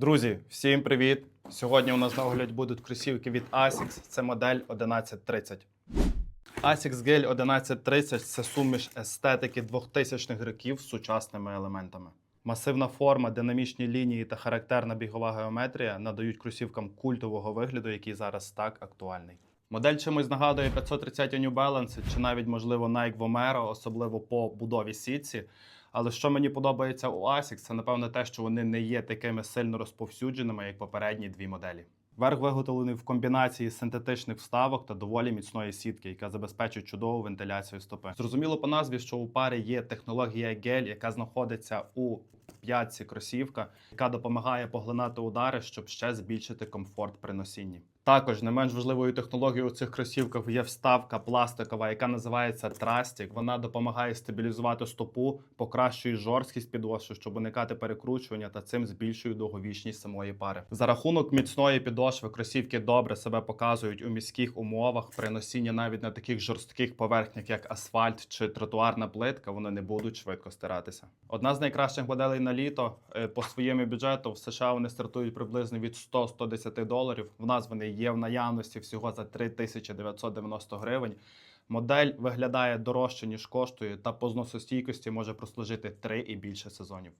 Друзі, всім привіт! Сьогодні у нас на огляд будуть кросівки від ASICS. Це модель 1130. ASICS Gel 1130 це суміш естетики 2000-х років з сучасними елементами. Масивна форма, динамічні лінії та характерна бігова геометрія надають кросівкам культового вигляду, який зараз так актуальний. Модель чимось нагадує 530 New Balance чи навіть, можливо, Nike Vomero, особливо по будові сітці. Але що мені подобається у ASICS, це напевно те, що вони не є такими сильно розповсюдженими, як попередні дві моделі. Верх виготовлений в комбінації синтетичних вставок та доволі міцної сітки, яка забезпечує чудову вентиляцію стопи. Зрозуміло по назві, що у парі є технологія гель, яка знаходиться у п'ятці кросівка, яка допомагає поглинати удари, щоб ще збільшити комфорт при носінні. Також не менш важливою технологією у цих кросівках є вставка пластикова, яка називається трастік. Вона допомагає стабілізувати стопу, покращує жорсткість підошви, щоб уникати перекручування та цим збільшує довговічність самої пари. За рахунок міцної підошви кросівки добре себе показують у міських умовах. При носінні навіть на таких жорстких поверхнях, як асфальт чи тротуарна плитка, вони не будуть швидко стиратися. Одна з найкращих моделей на літо Е, по своєму бюджету в США вони стартують приблизно від 100-110 доларів. В нас вони є в наявності всього за 3990 гривень. Модель виглядає дорожче, ніж коштує, та по зносостійкості може прослужити 3 і більше сезонів.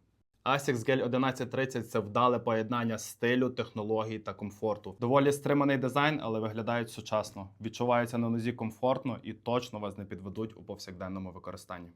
ASICS Gel 1130 це вдале поєднання стилю, технологій та комфорту. Доволі стриманий дизайн, але виглядають сучасно. Відчуваються на нозі комфортно і точно вас не підведуть у повсякденному використанні.